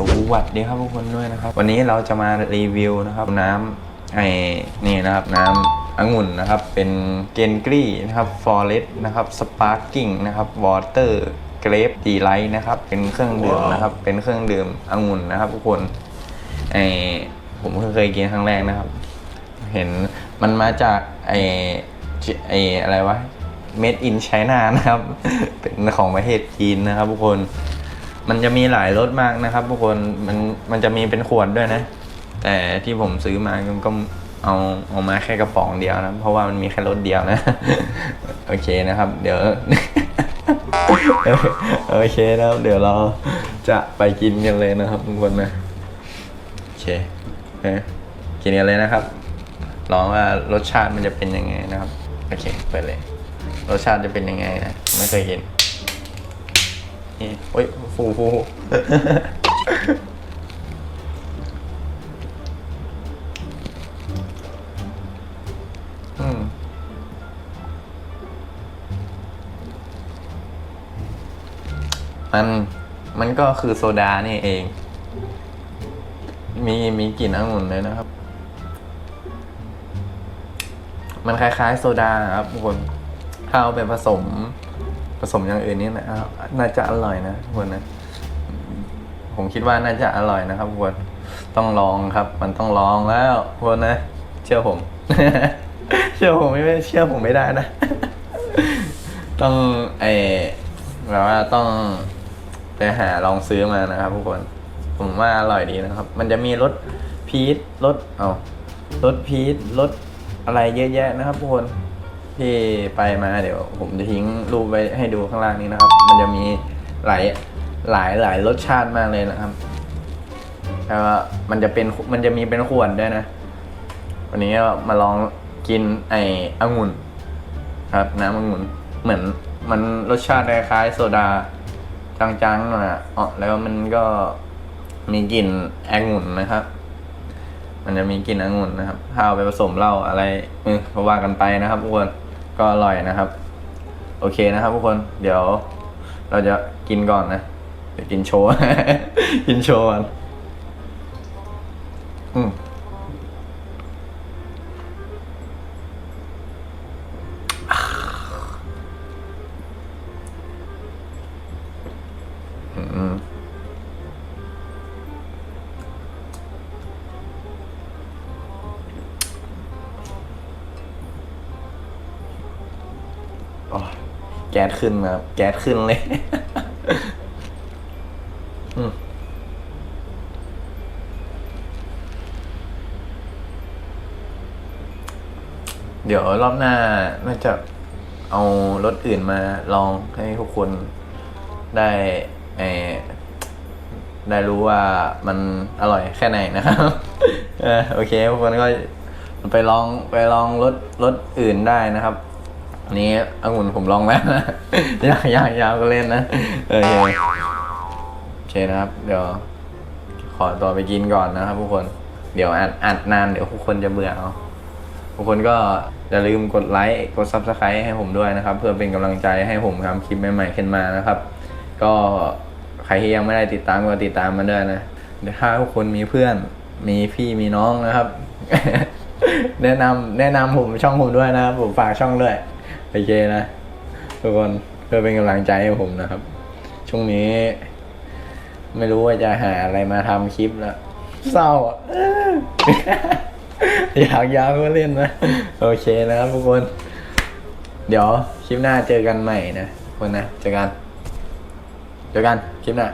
วัสดีครับทุกคนด้วยนะครับ วันนี้เราจะมารีวิวนะครับ น้ำไอ้นี่นะครับ น้ำองุ่นนะครับ เป็นเกนกรีนะครับฟอเรสนะครับสปาร์กิ้งนะครับวอเตอร์เกรฟดีไลท์นะครับ เป็นเครื่องดื่มนะครับ เป็นเครื่องดื่มองุ่นนะครับ ทุกคนไอ้ผมเพิ่งเคยกินครั้งแรกนะครับ เห็นมันมาจากไอ้ไอ้อะไรวะ made in China นะครับ เป็นของประเทศจีนนะครับทุกคน มันจะมีหลายรสมากนะครับทุกคนมันมันจะมีเป็นขวดด้วยนะ แต่ที่ผมซื้อมาก็เอาเอามาแค่กระป๋องเดียวนะ เพราะว่ามันมีแค่รสเดียวนะ โอเคนะครับ เดี๋ยว โอเคนะครับ เดี๋ยวเราจะไปกินกันเลยนะครับทุกคนนะโอเคเอ้กินกันเลยนะครับลองว่ารสชาติมันจะเป็นยังไงนะครับ โอเคเปิดเลย รสชาติจะเป็นยังไงนะ ไม่เคยเห็น นี่โอ้ยฟูฟู อืม มัน มันก็คือโซดานี่เอง มีมีกลิ่นองุ่นเลยนะครับ มันคล้ายๆ โซดาครับทุกคนถ้าเอาไปผสม ผสมอย่างอื่นนี่นะอ่าน่าจะอร่อยนะทุกคนนะ ผมคิดว่าน่าจะอร่อยนะครับทุกคนต้องลองครับ มันต้องลองแล้วทุกคนนะ เชื่อผม เชื่อผมไม่ไม่เชื่อผมไม่ได้นะ ต้องไอแบบว่าต้องไปหาลองซื้อมานะครับทุกคน ผมว่าอร่อยดีนะครับ มันจะมีรสพีชรสเอารสพีชรสอะไรเยอะแยะนะครับทุกคน ที่ไปมาเดี๋ยวผมจะทิ้งรูปไว้ให้ดูข้างล่างนี้นะครับ มันจะมีหลายหลายหลายรสชาติมากเลยนะครับแล้วมันจะเป็นมันจะมีเป็นขวดด้วยนะ วันนี้ก็มาลองกินไอ้องุ่น ครับน้ำองุ่นเหมือนมันรสชาติคล้ายๆโซดาจางๆนะอ๋อแล้วมันก็มีกลิ่นองุ่นนะครับ มันจะมีกลิ่นองุ่นนะครับถ้าเอาไปผสมเหล้าอะไรเออก็ว่ากันไปนะครับทุกคนก็อร่อยนะครับ โอเคนะครับทุกคนเดี๋ยว เราจะกินก่อนนะเดี๋ยวกินโชว์ กินโชว์ก่อนอืม แก๊สขึ้นนะครับ แก๊สขึ้นเลยเดี๋ยวรอบหน้าน่าจะเอารถอื่นมาลองให้ทุกคนได้ได้รู้ว่ามันอร่อยแค่ไหนนะครับโอเคทุกคนก็ไปลองไปลองรถรถอื่นได้นะครับ อันนี้องุ่นผมลองแล้วนะยากยากยาวก็เล่นนะเออโอเคโอเคนะครับ เดี๋ยว ขอตัวไปกินก่อนนะครับทุกคน เดี๋ยวอัดอัดนานเดี๋ยวทุกคนจะเบื่อเอาทุกคนก็อย่าลืมกดไลค์กด Subscribe ให้ผมด้วยนะครับ เพื่อเป็นกำลังใจให้ผมทำคลิปใหม่ๆขึ้นมานะครับ ก็ใครที่ยังไม่ได้ติดตามก็ติดตามมาด้วยนะเดี๋ยวถ้าทุกคนมีเพื่อนมีพี่มีน้องนะครับ แนะนำแนะนำผมช่องผมด้วยนะครับผมฝากช่องด้วย โอเคนะทุกคนเพื่อเป็นกำลังใจให้ผมนะครับ ช่วงนี้ ไม่รู้ว่าจะหาอะไรมาทำคลิปแล้วเศร้าอะอยากยาวก็เล่นนะ โอเคนะครับทุกคน เดี๋ยวคลิปหน้าเจอกันใหม่นะทุกคนนะ เจอกัน เจอกันคลิปหน้า